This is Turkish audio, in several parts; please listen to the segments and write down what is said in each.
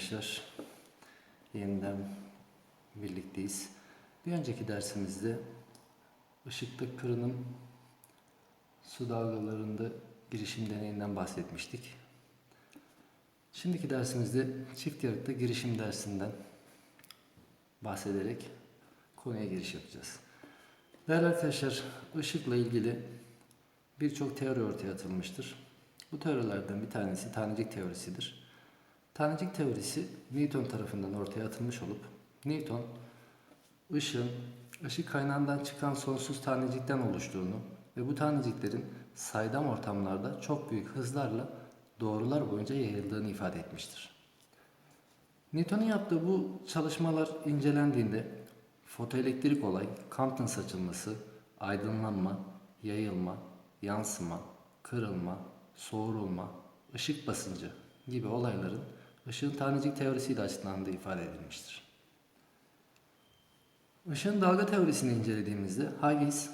arkadaşlar. Yeniden birlikteyiz. Bir önceki dersimizde ışıkta kırınım su dalgalarında girişim deneyinden bahsetmiştik. Şimdiki dersimizde çift yarıkta girişim dersinden bahsederek konuya giriş yapacağız. Değerli arkadaşlar, ışıkla ilgili birçok teori ortaya atılmıştır. Bu teorilerden bir tanesi tanecik teorisidir. Tanecik teorisi Newton tarafından ortaya atılmış olup Newton ışığın ışık kaynağından çıkan sonsuz tanecikten oluştuğunu ve bu taneciklerin saydam ortamlarda çok büyük hızlarla doğrular boyunca yayıldığını ifade etmiştir. Newton'un yaptığı bu çalışmalar incelendiğinde fotoelektrik olay, Compton saçılması, aydınlanma, yayılma, yansıma, kırılma, soğurulma, ışık basıncı gibi olayların ışığın tanecik teorisiyle açıklandığı ifade edilmiştir. Işığın dalga teorisini incelediğimizde Huygens,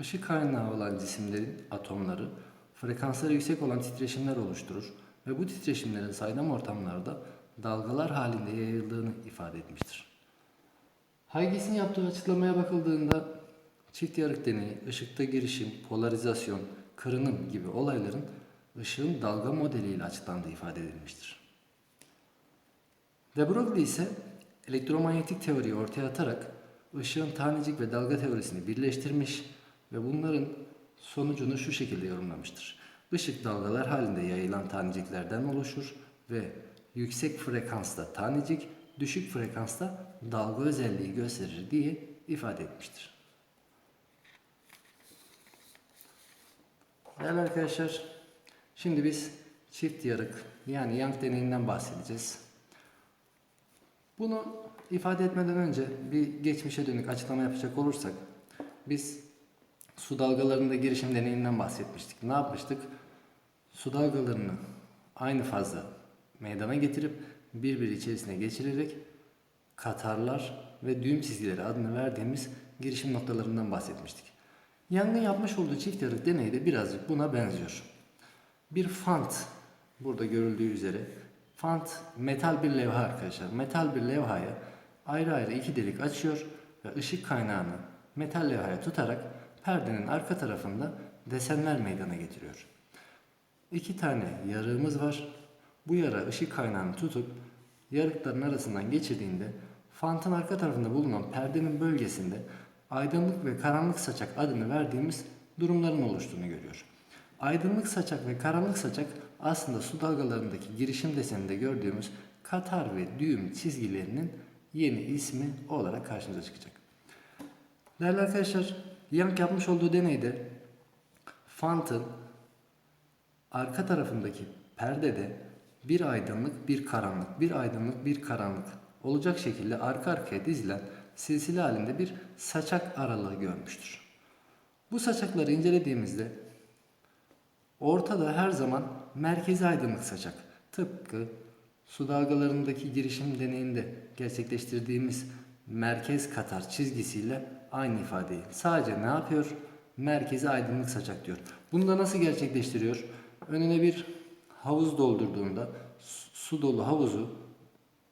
ışık kaynağı olan cisimlerin atomları frekansları yüksek olan titreşimler oluşturur ve bu titreşimlerin saydam ortamlarda dalgalar halinde yayıldığını ifade etmiştir. Huyges'in yaptığı açıklamaya bakıldığında çift yarık deneyi, ışıkta girişim, polarizasyon, kırınım gibi olayların ışığın dalga modeliyle açıklandığı ifade edilmiştir. De Broglie ise elektromanyetik teoriyi ortaya atarak ışığın tanecik ve dalga teorisini birleştirmiş ve bunların sonucunu şu şekilde yorumlamıştır. Işık dalgalar halinde yayılan taneciklerden oluşur ve yüksek frekansta tanecik, düşük frekansta dalga özelliği gösterir diye ifade etmiştir. Değerli arkadaşlar, şimdi biz çift yarık yani Young deneyinden bahsedeceğiz. Bunu ifade etmeden önce bir geçmişe dönük açıklama yapacak olursak, biz su dalgalarında girişim deneyinden bahsetmiştik. Ne yapmıştık? Su dalgalarını aynı fazla meydana getirip birbiri içerisine geçirerek katarlar ve düğüm çizgileri adını verdiğimiz girişim noktalarından bahsetmiştik. Young'ın yapmış olduğu çift yarık deneyi de birazcık buna benziyor. Bir fant, burada görüldüğü üzere, fant metal bir levha arkadaşlar. Metal bir levhaya ayrı ayrı iki delik açıyor ve ışık kaynağını metal levhaya tutarak perdenin arka tarafında desenler meydana getiriyor. İki tane yarığımız var. Bu yara ışık kaynağını tutup yarıkların arasından geçirdiğinde fantın arka tarafında bulunan perdenin bölgesinde aydınlık ve karanlık saçak adını verdiğimiz durumların oluştuğunu görüyor. Aydınlık saçak ve karanlık saçak aslında su dalgalarındaki girişim deseninde gördüğümüz katar ve düğüm çizgilerinin yeni ismi olarak karşımıza çıkacak. Değerli arkadaşlar, Young yapmış olduğu deneyde fantın arka tarafındaki perdede bir aydınlık, bir karanlık, bir aydınlık, bir karanlık olacak şekilde arka arkaya dizilen silsile halinde bir saçak aralığı görmüştür. Bu saçakları incelediğimizde ortada her zaman merkezi aydınlık saçak. Tıpkı su dalgalarındaki girişim deneyinde gerçekleştirdiğimiz merkez katar çizgisiyle aynı ifadeyi. Sadece ne yapıyor? Merkezi aydınlık saçak diyor. Bunu da nasıl gerçekleştiriyor? Önüne bir havuz doldurduğunda su dolu havuzu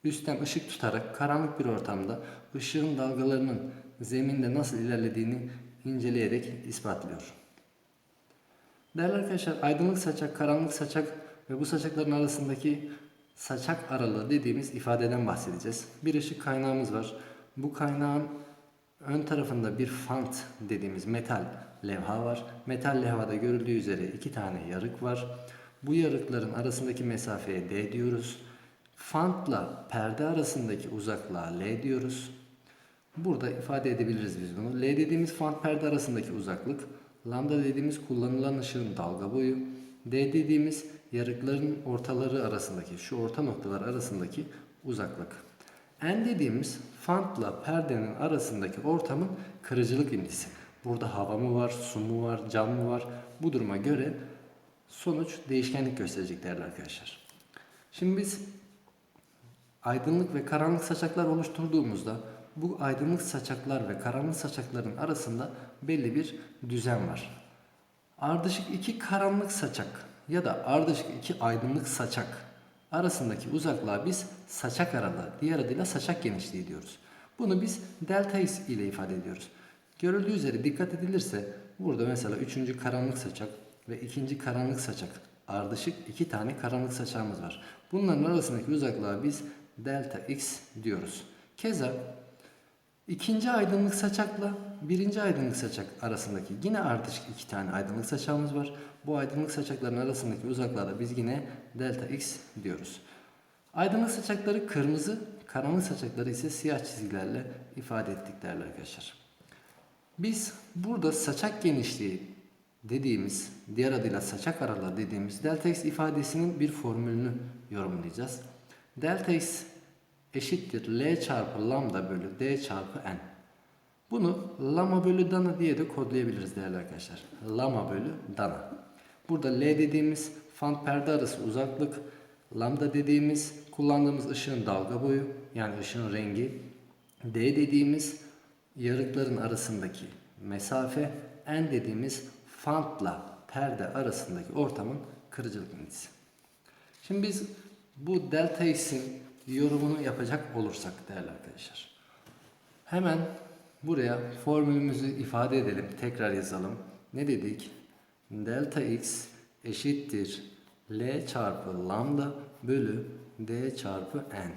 üstten ışık tutarak karanlık bir ortamda ışığın dalgalarının zeminde nasıl ilerlediğini inceleyerek ispatlıyor. Değerli arkadaşlar aydınlık saçak, karanlık saçak ve bu saçakların arasındaki saçak aralığı dediğimiz ifadeden bahsedeceğiz. Bir ışık kaynağımız var. Bu kaynağın ön tarafında bir fant dediğimiz metal levha var. Metal levhada görüldüğü üzere iki tane yarık var. Bu yarıkların arasındaki mesafeye D diyoruz. Fantla perde arasındaki uzaklığa L diyoruz. Burada ifade edebiliriz biz bunu. L dediğimiz fant perde arasındaki uzaklık, lambda dediğimiz kullanılan ışığın dalga boyu, D dediğimiz yarıkların ortaları arasındaki, şu orta noktalar arasındaki uzaklık. N dediğimiz fantla perdenin arasındaki ortamın kırıcılık indisi. Burada hava mı var, su mu var, cam mı var? Bu duruma göre sonuç değişkenlik gösterecek değerli arkadaşlar. Şimdi biz aydınlık ve karanlık saçaklar oluşturduğumuzda bu aydınlık saçaklar ve karanlık saçakların arasında belli bir düzen var. Ardışık iki karanlık saçak ya da ardışık iki aydınlık saçak arasındaki uzaklığa biz saçak aralığı, diğer adıyla saçak genişliği diyoruz. Bunu biz delta x ile ifade ediyoruz. Görüldüğü üzere dikkat edilirse burada mesela üçüncü karanlık saçak ve ikinci karanlık saçak ardışık iki tane karanlık saçağımız var. Bunların arasındaki uzaklığa biz delta x diyoruz. Keza ikinci aydınlık saçakla birinci aydınlık saçak arasındaki yine ardışık iki tane aydınlık saçağımız var. Bu aydınlık saçakların arasındaki uzaklığa biz yine delta x diyoruz. Aydınlık saçakları kırmızı, karanlık saçakları ise siyah çizgilerle ifade ettik değerli arkadaşlar. Biz burada saçak genişliği dediğimiz, diğer adıyla saçak aralığı dediğimiz delta x ifadesinin bir formülünü yorumlayacağız. Delta x eşittir L çarpı lambda bölü D çarpı N. Bunu lama bölü dana diye de kodlayabiliriz değerli arkadaşlar. Lama bölü dana. Burada L dediğimiz fan perde arası uzaklık, lambda dediğimiz kullandığımız ışığın dalga boyu yani ışığın rengi, D dediğimiz yarıkların arasındaki mesafe, N dediğimiz fantla perde arasındaki ortamın kırıcılık indisi. Şimdi biz bu delta x'in yorumunu yapacak olursak değerli arkadaşlar. Hemen buraya formülümüzü ifade edelim. Tekrar yazalım. Ne dedik? Delta x eşittir L çarpı lambda bölü D çarpı N.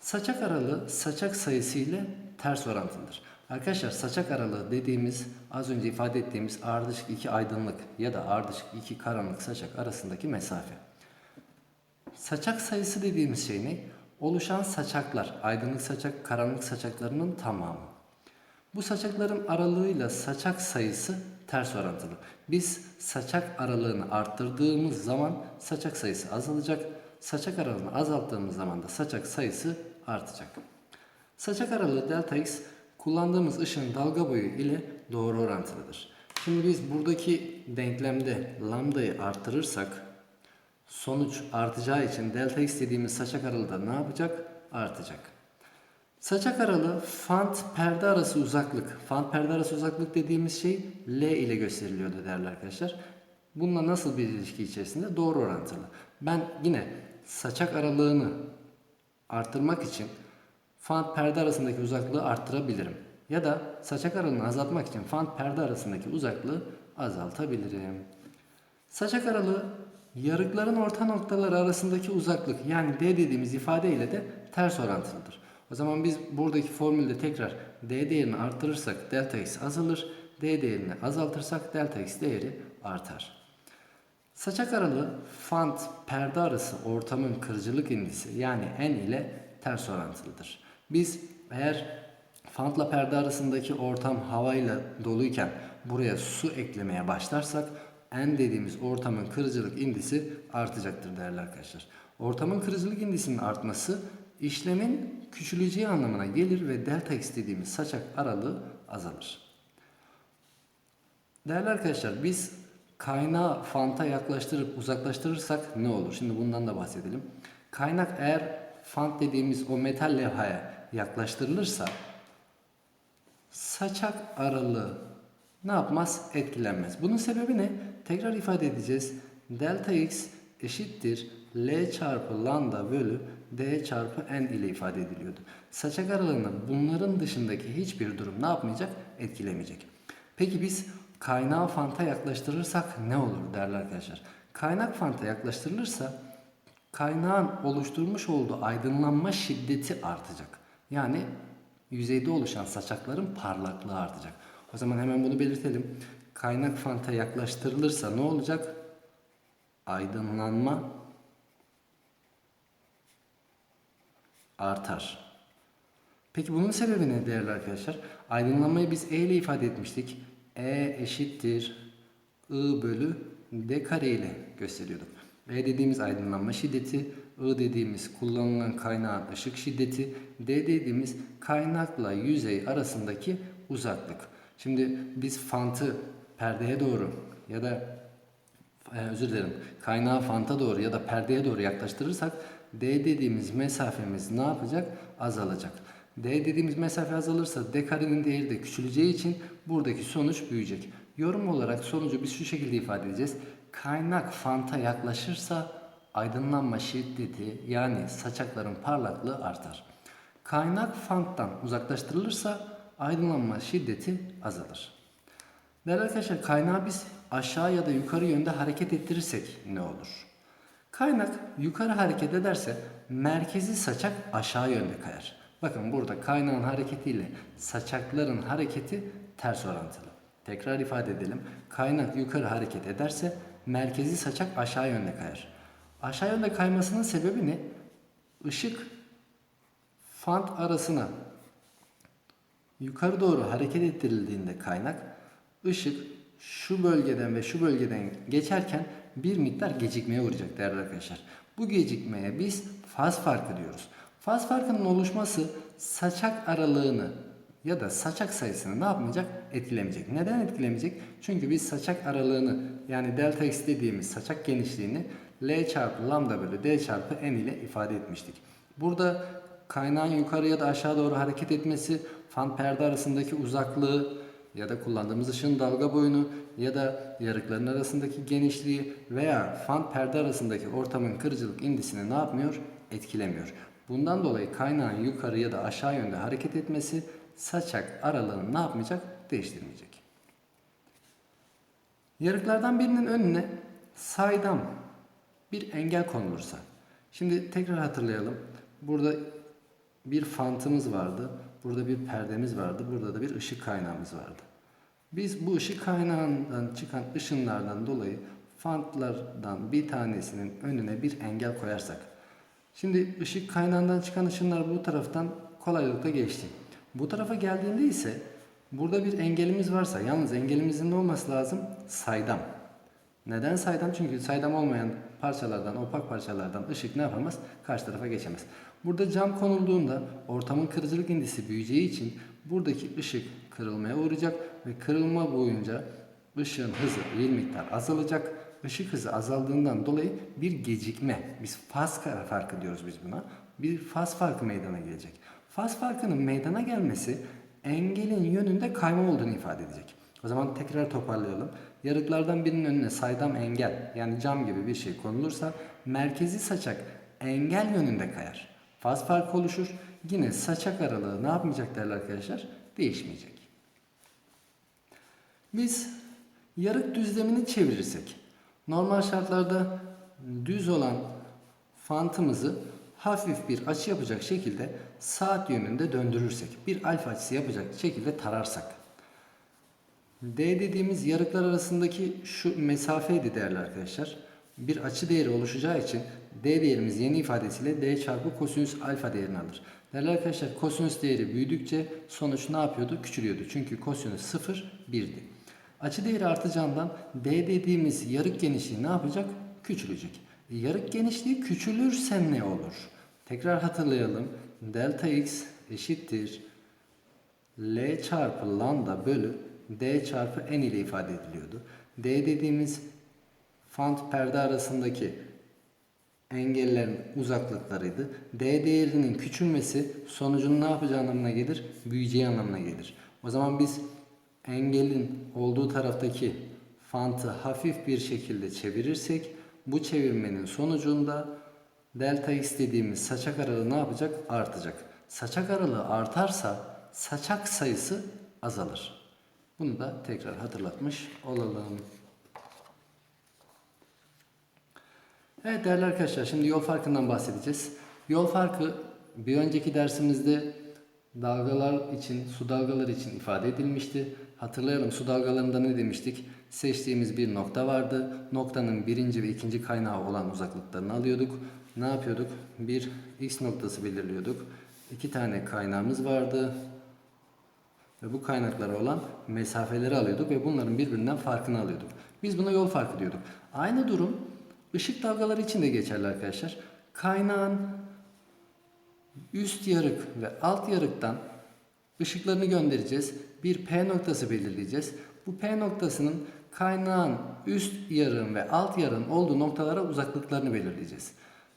Saçak aralığı saçak sayısı ile ters orantılıdır. Arkadaşlar saçak aralığı dediğimiz az önce ifade ettiğimiz ardışık iki aydınlık ya da ardışık iki karanlık saçak arasındaki mesafe. Saçak sayısı dediğimiz şey ne? Oluşan saçaklar, aydınlık saçak, karanlık saçaklarının tamamı. Bu saçakların aralığıyla saçak sayısı ters orantılı. Biz saçak aralığını arttırdığımız zaman saçak sayısı azalacak. Saçak aralığını azalttığımız zaman da saçak sayısı artacak. Saçak aralığı delta x kullandığımız ışığın dalga boyu ile doğru orantılıdır. Şimdi biz buradaki denklemde lambdayı arttırırsak sonuç artacağı için delta x dediğimiz saçak aralığı da ne yapacak? Artacak. Saçak aralığı fant perde arası uzaklık. Fant perde arası uzaklık dediğimiz şey L ile gösteriliyordu değerli arkadaşlar. Bununla nasıl bir ilişki içerisinde? Doğru orantılı. Ben yine saçak aralığını arttırmak için fant perde arasındaki uzaklığı arttırabilirim. Ya da saçak aralığını azaltmak için fant perde arasındaki uzaklığı azaltabilirim. Saçak aralığı yarıkların orta noktaları arasındaki uzaklık yani D dediğimiz ifade ile de ters orantılıdır. O zaman biz buradaki formülde tekrar D değerini arttırırsak delta x azalır. D değerini azaltırsak delta x değeri artar. Saçak aralığı fant perde arası ortamın kırıcılık indisi yani n ile ters orantılıdır. Biz eğer fantla perde arasındaki ortam havayla doluyken buraya su eklemeye başlarsak n dediğimiz ortamın kırıcılık indisi artacaktır değerli arkadaşlar. Ortamın kırıcılık indisinin artması işlemin küçüleceği anlamına gelir ve delta x dediğimiz saçak aralığı azalır. Değerli arkadaşlar biz kaynağı fanta yaklaştırıp uzaklaştırırsak ne olur? Şimdi bundan da bahsedelim. Kaynak eğer fant dediğimiz o metal levhaya yaklaştırılırsa saçak aralığı ne yapmaz? Etkilenmez. Bunun sebebi ne? Tekrar ifade edeceğiz. Delta x eşittir L çarpı lambda bölü D çarpı N ile ifade ediliyordu. Saçak aralığını bunların dışındaki hiçbir durum ne yapmayacak? Etkilemeyecek. Peki biz kaynağı fanta yaklaştırırsak ne olur değerli arkadaşlar? Kaynak fanta yaklaştırılırsa kaynağın oluşturmuş olduğu aydınlanma şiddeti artacak. Yani yüzeyde oluşan saçakların parlaklığı artacak. O zaman hemen bunu belirtelim. Kaynak fanta yaklaştırılırsa ne olacak? Aydınlanma artar. Peki bunun sebebi ne değerli arkadaşlar? Aydınlanmayı biz E ile ifade etmiştik. E eşittir I bölü D kare ile gösteriyorduk. E dediğimiz aydınlanma şiddeti, I dediğimiz kullanılan kaynağın ışık şiddeti, D dediğimiz kaynakla yüzey arasındaki uzaklık. Şimdi biz fantı perdeye doğru ya da e, özür dilerim kaynağı fanta doğru ya da perdeye doğru yaklaştırırsak D dediğimiz mesafemiz ne yapacak? Azalacak. D dediğimiz mesafe azalırsa D karenin değeri de küçüleceği için buradaki sonuç büyüyecek. Yorum olarak sonucu biz şu şekilde ifade edeceğiz. Kaynak fanta yaklaşırsa aydınlanma şiddeti yani saçakların parlaklığı artar. Kaynak fanttan uzaklaştırılırsa aydınlanma şiddeti azalır. Değerli arkadaşlar kaynağı biz aşağı ya da yukarı yönde hareket ettirirsek ne olur? Kaynak yukarı hareket ederse merkezi saçak aşağı yönde kayar. Bakın burada kaynağın hareketiyle saçakların hareketi ters orantılı. Tekrar ifade edelim. Kaynak yukarı hareket ederse merkezi saçak aşağı yönde kayar. Aşağı yönde kaymasının sebebi ne? Işık fant arasına yukarı doğru hareket ettirildiğinde kaynak ışık şu bölgeden ve şu bölgeden geçerken bir miktar gecikmeye uğrayacak değerli arkadaşlar. Bu gecikmeye biz faz farkı diyoruz. Faz farkının oluşması saçak aralığını ya da saçak sayısını ne yapmayacak? Etkilemeyecek. Neden etkilemeyecek? Çünkü biz saçak aralığını yani delta x dediğimiz saçak genişliğini L çarpı lambda bölü D çarpı N ile ifade etmiştik. Burada kaynağın yukarı ya da aşağı doğru hareket etmesi, fan perde arasındaki uzaklığı ya da kullandığımız ışığın dalga boyunu ya da yarıkların arasındaki genişliği veya fan perde arasındaki ortamın kırıcılık indisini ne yapmıyor? Etkilemiyor. Bundan dolayı kaynağın yukarı ya da aşağı yönde hareket etmesi saçak aralığını ne yapmayacak? Değiştirmeyecek. Yarıklardan birinin önüne saydam bir engel konulursa. Şimdi tekrar hatırlayalım. Burada bir fantımız vardı. Burada bir perdemiz vardı. Burada da bir ışık kaynağımız vardı. Biz bu ışık kaynağından çıkan ışınlardan dolayı fantlardan bir tanesinin önüne bir engel koyarsak. Şimdi ışık kaynağından çıkan ışınlar bu taraftan kolaylıkla geçti. Bu tarafa geldiğinde ise burada bir engelimiz varsa yalnız engelimizin ne olması lazım? Saydam. Neden saydam? Çünkü saydam olmayan parçalardan, opak parçalardan ışık ne yapamaz? Karşı tarafa geçemez. Burada cam konulduğunda ortamın kırıcılık indisi büyüyeceği için buradaki ışık kırılmaya uğrayacak ve kırılma boyunca ışığın hızı bir miktar azalacak. Işık hızı azaldığından dolayı bir gecikme, biz faz farkı diyoruz biz buna. Bir faz farkı meydana gelecek. Faz farkının meydana gelmesi engelin yönünde kayma olduğunu ifade edecek. O zaman tekrar toparlayalım. Yarıklardan birinin önüne saydam engel yani cam gibi bir şey konulursa merkezi saçak engel yönünde kayar. Faz farkı oluşur. Yine saçak aralığı ne yapmayacak değerli arkadaşlar? Değişmeyecek. Biz yarık düzlemini çevirirsek normal şartlarda düz olan fantımızı hafif bir açı yapacak şekilde saat yönünde döndürürsek bir alfa açısı yapacak şekilde tararsak D dediğimiz yarıklar arasındaki şu mesafeydi değerli arkadaşlar. Bir açı değeri oluşacağı için D değerimiz yeni ifadesiyle D çarpı kosinüs alfa değerini alır. Değerli arkadaşlar kosinüs değeri büyüdükçe sonuç ne yapıyordu? Küçülüyordu. Çünkü kosinüs 0, 1'di. Açı değeri artacağından D dediğimiz yarık genişliği ne yapacak? Küçülecek. E, yarık genişliği küçülürse ne olur? Tekrar hatırlayalım. Delta x eşittir L çarpı lambda bölü D çarpı N ile ifade ediliyordu. D dediğimiz fant perde arasındaki engellerin uzaklıklarıydı. D değerinin küçülmesi sonucun ne yapacağı anlamına gelir? Büyüyeceği anlamına gelir. O zaman biz engelin olduğu taraftaki fantı hafif bir şekilde çevirirsek bu çevirmenin sonucunda delta x dediğimiz saçak aralığı ne yapacak? Artacak. Saçak aralığı artarsa saçak sayısı azalır. Bunu da tekrar hatırlatmış olalım. Evet değerli arkadaşlar şimdi yol farkından bahsedeceğiz. Yol farkı bir önceki dersimizde dalgalar için, su dalgaları için ifade edilmişti. Hatırlayalım su dalgalarında ne demiştik? Seçtiğimiz bir nokta vardı. Noktanın birinci ve ikinci kaynağı olan uzaklıklarını alıyorduk. Ne yapıyorduk? Bir x noktası belirliyorduk. İki tane kaynağımız vardı. Ve bu kaynaklara olan mesafeleri alıyorduk ve bunların birbirinden farkını alıyorduk. Biz buna yol farkı diyorduk. Aynı durum ışık dalgaları için de geçerli arkadaşlar. Kaynağın üst yarık ve alt yarıktan ışıklarını göndereceğiz. Bir P noktası belirleyeceğiz. Bu P noktasının kaynağın üst yarığın ve alt yarığın olduğu noktalara uzaklıklarını belirleyeceğiz.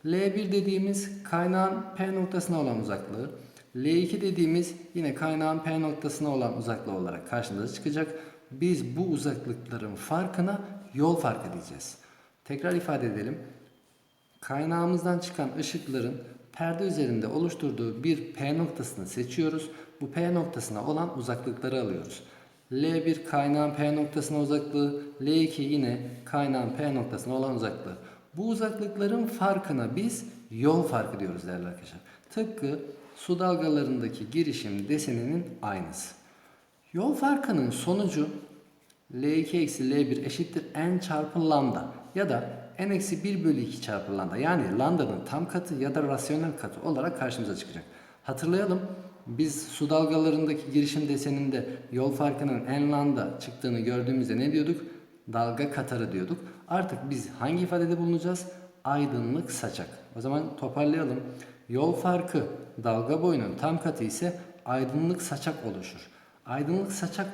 L1 dediğimiz kaynağın P noktasına olan uzaklığı. L2 dediğimiz yine kaynağın P noktasına olan uzaklığı olarak karşımıza çıkacak. Biz bu uzaklıkların farkına yol farkı diyeceğiz. Tekrar ifade edelim. Kaynağımızdan çıkan ışıkların perde üzerinde oluşturduğu bir P noktasını seçiyoruz. Bu P noktasına olan uzaklıkları alıyoruz. L1 kaynağın P noktasına uzaklığı, L2 yine kaynağın P noktasına olan uzaklığı. Bu uzaklıkların farkına biz yol farkı diyoruz değerli arkadaşlar. Tıpkı su dalgalarındaki girişim deseninin aynısı. Yol farkının sonucu L2 eksi L1 eşittir n çarpı lambda ya da n eksi 1 bölü 2 çarpı lambda yani lambdanın tam katı ya da rasyonel katı olarak karşımıza çıkacak. Hatırlayalım biz su dalgalarındaki girişim deseninde yol farkının n lambda çıktığını gördüğümüzde ne diyorduk? Dalga katarı diyorduk. Artık biz hangi ifadede bulunacağız? Aydınlık saçak. O zaman toparlayalım. Yol farkı dalga boyunun tam katı ise aydınlık saçak oluşur. Aydınlık saçak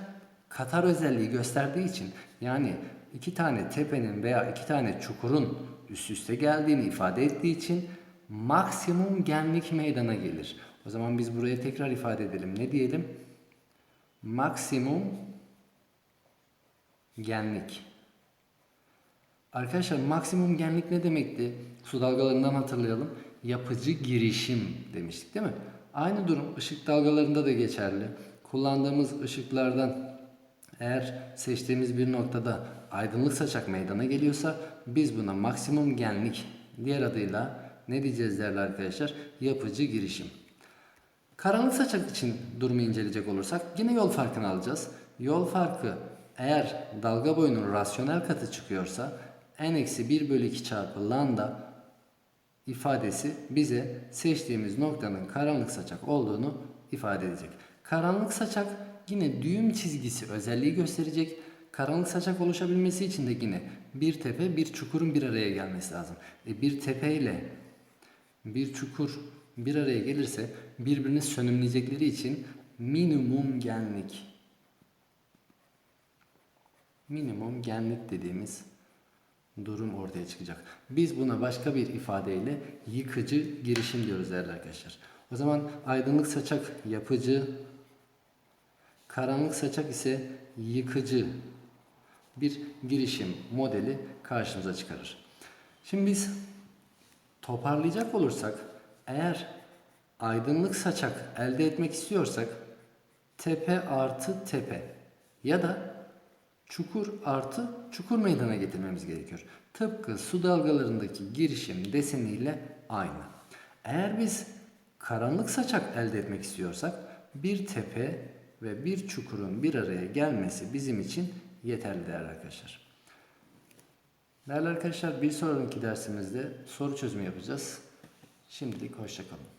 katar özelliği gösterdiği için yani iki tane tepenin veya iki tane çukurun üst üste geldiğini ifade ettiği için maksimum genlik meydana gelir. O zaman biz buraya tekrar ifade edelim. Ne diyelim? Maksimum genlik. Arkadaşlar maksimum genlik ne demekti? Su dalgalarından hatırlayalım. Yapıcı girişim demiştik değil mi? Aynı durum ışık dalgalarında da geçerli. Kullandığımız ışıklardan eğer seçtiğimiz bir noktada aydınlık saçak meydana geliyorsa biz buna maksimum genlik diğer adıyla ne diyeceğiz değerli arkadaşlar? Yapıcı girişim. Karanlık saçak için durumu inceleyecek olursak yine yol farkını alacağız. Yol farkı eğer dalga boyunun rasyonel katı çıkıyorsa n-1 bölü 2 çarpı lambda ifadesi bize seçtiğimiz noktanın karanlık saçak olduğunu ifade edecek. Karanlık saçak yine düğüm çizgisi özelliği gösterecek. Karanlık saçak oluşabilmesi için de yine bir tepe bir çukurun bir araya gelmesi lazım. E bir tepe ile bir çukur bir araya gelirse birbirini sönümleyecekleri için minimum genlik minimum genlik dediğimiz durum ortaya çıkacak. Biz buna başka bir ifadeyle yıkıcı girişim diyoruz değerli arkadaşlar. O zaman aydınlık saçak yapıcı, karanlık saçak ise yıkıcı bir girişim modeli karşımıza çıkarır. Şimdi biz toparlayacak olursak eğer aydınlık saçak elde etmek istiyorsak tepe artı tepe ya da çukur artı çukur meydana getirmemiz gerekiyor. Tıpkı su dalgalarındaki girişim deseniyle aynı. Eğer biz karanlık saçak elde etmek istiyorsak bir tepe ve bir çukurun bir araya gelmesi bizim için yeterli değerli arkadaşlar. Değerli arkadaşlar bir sonraki dersimizde soru çözümü yapacağız. Şimdilik hoşçakalın.